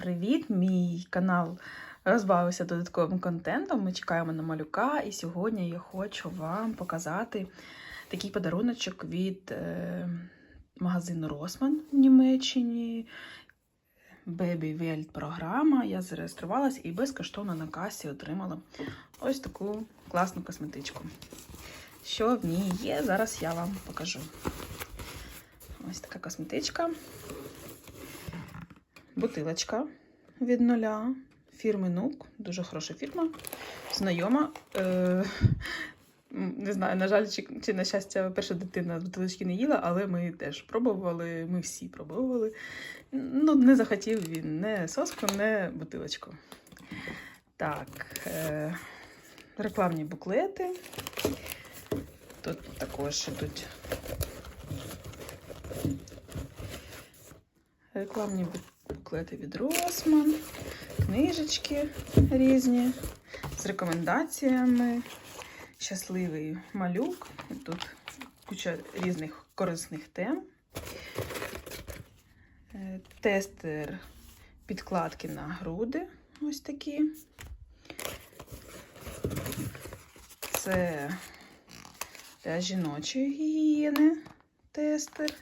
Привіт! Мій канал розбавився додатковим контентом. Ми чекаємо на малюка, і сьогодні я хочу вам показати такий подаруночок від е, магазину Росман в Німеччині. Baby Welt програма. Я зареєструвалася і безкоштовно на касі отримала ось таку класну косметичку. Що в ній є, зараз я вам покажу. Ось така косметичка. Бутилочка від нуля. Фірми Нук. Дуже хороша фірма. Знайома. Е, не знаю, на жаль, чи, чи на щастя, перша дитина з бутилочки не їла, але ми теж пробували, ми всі пробували. Ну, не захотів він не соску, не бутилочку. Так, е, рекламні буклети. Тут також ідуть рекламні буклети від Росман, книжечки різні з рекомендаціями, щасливий малюк. Тут куча різних корисних тем. Е, Тестер підкладки на груди. Ось такі. Це для жіночої гігієни тестер,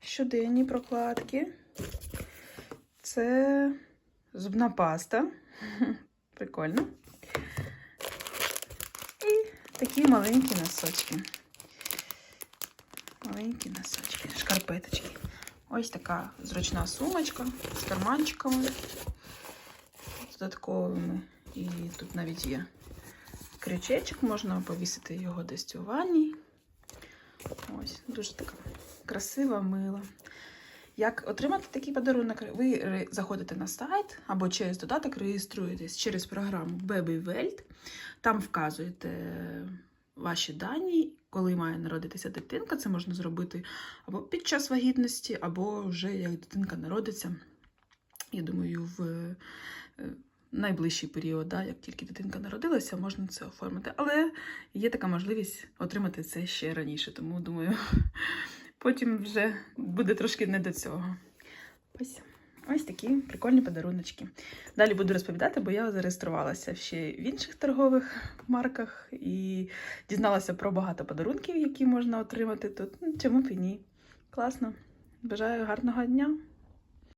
щоденні прокладки. Це зубна паста. Прикольно. І такі маленькі носочки. Маленькі носочки, шкарпеточки. Ось така зручна сумочка з карманчиками додатковими. І тут навіть є крючечок, можна повісити його десь у ванні. Ось, дуже така красива, мила. Як отримати такий подарунок? Ви заходите на сайт або через додаток реєструєтесь через програму Baby Welt. Там вказуєте ваші дані, коли має народитися дитинка. Це можна зробити або під час вагітності, або вже як дитинка народиться. Я думаю, в е, найближчий період, да, як тільки дитинка народилася, можна це оформити. Але є така можливість отримати це ще раніше, тому думаю, потім вже буде трошки не до цього. Ось. Ось такі прикольні подаруночки. Далі буду розповідати, бо я зареєструвалася ще в інших торгових марках і дізналася про багато подарунків, які можна отримати тут. Ну, Чому б і ні? Класно. Бажаю гарного дня!